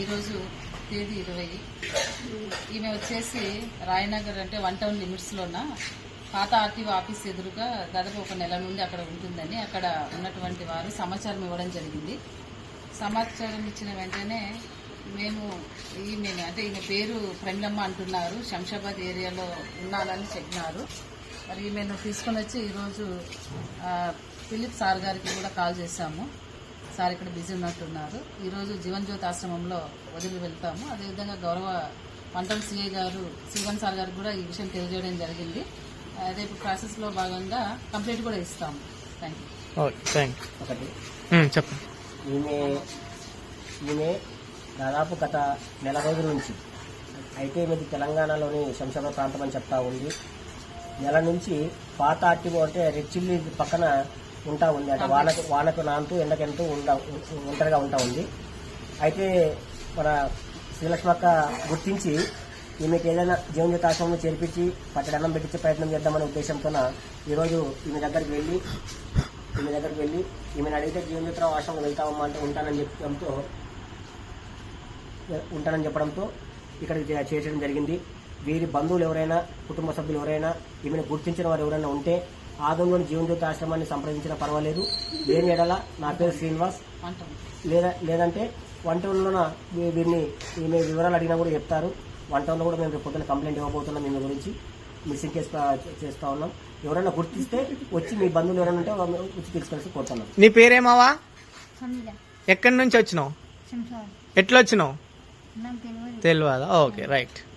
ఈరోజు తేదీ ఇరవై. ఈమె వచ్చేసి రాయనగర్ అంటే వన్ టౌన్ లిమిట్స్లోన పాత ఆర్టీఓ ఆఫీస్ ఎదురుగా దాదాపు ఒక నెల నుండి అక్కడ ఉంటుందని అక్కడ ఉన్నటువంటి వారు సమాచారం ఇవ్వడం జరిగింది. సమాచారం ఇచ్చిన వెంటనే మేము ఈమె అంటే ఈమె పేరు ప్రమిలమ్మ అంటున్నారు. శంషాబాద్ ఏరియాలో ఉన్నానని చెప్పినారు. మరి ఈమెను తీసుకొని వచ్చి ఈరోజు ఫిలిప్ సార్ గారికి కూడా కాల్ చేశాము. సార్ ఇక్కడ బిజీ ఉన్నట్టున్నారు. ఈరోజు జీవన్ జ్యోతి ఆశ్రమంలో వదిలి వెళ్తాము. అదేవిధంగా గౌరవ పంటల సిఐ గారు శ్రీవన్ సార్ గారికి కూడా ఈ విషయం తెలియజేయడం జరిగింది. రేపు ప్రాసెస్లో భాగంగా కంప్లైంట్ కూడా ఇస్తాము. థ్యాంక్ యూ ఓకే థ్యాంక్ ఒకటి. చెప్పండి. ఈమె ఈమె దాదాపు గత నెల రోజుల నుంచి అయితే మీది తెలంగాణలోని శంషాబాద్ ప్రాంతం అని చెప్తా ఉంది. నెల నుంచి పాత ఆర్టీఓ అంటే రెడ్ చిల్లి పక్కన ఉంటా ఉంది అంటే వానకు వానకు నాంతూ ఎండకెంతూ ఉండ ఒంటరిగా ఉంటా ఉంది. అయితే మన శ్రీలక్ష్మక్క గుర్తించి ఈమెకి ఏదైనా జీవనజ్యోతి ఆశ్రమంలో చేర్పించి పచ్చడన్నం పెట్టించే ప్రయత్నం చేద్దామనే ఉద్దేశంతో ఈరోజు ఈమె దగ్గరికి వెళ్ళి ఈమె దగ్గరికి వెళ్ళి ఈమెను అడిగితే జీవనజ్యోతిరావు ఆశ్రమం వెళ్తామమ్మా అంటే ఉంటానని చెప్పడంతో ఉంటానని చెప్పడంతో ఇక్కడికి చే- చేర్చడం జరిగింది. వీరి బంధువులు ఎవరైనా కుటుంబ సభ్యులు ఎవరైనా ఈమెను గుర్తించిన వారు ఎవరైనా ఉంటే ఆదంలోని జీవనజ్యోతి ఆశ్రమాన్ని సంప్రదించినా పర్వాలేదు. లేని ఎడల నా పేరు శ్రీనివాస్. లేదా లేదంటే వన్ టౌన్లోన వీ- వీరిని ఈమె వివరాలు అడిగినా కూడా చెప్తారు. వన్ టౌన్లో కూడా మేము రేపు పొద్దున్న కంప్లైంట్ ఇవ్వబోతున్నాం మీ గురించి. మిస్సింగ్ కేసు చేస్తా ఉన్నాం. ఎవరైనా గుర్తిస్తే వచ్చి మీ బంధువులు ఎవరైనా ఉంటే వచ్చి తీసుకెళ్ళి కోరుతున్నాం. నీ పేరేమావా? ఎక్కడి నుంచి వచ్చినావు? ఎట్లా వచ్చినావు తెలియదా ఓకే రైట్.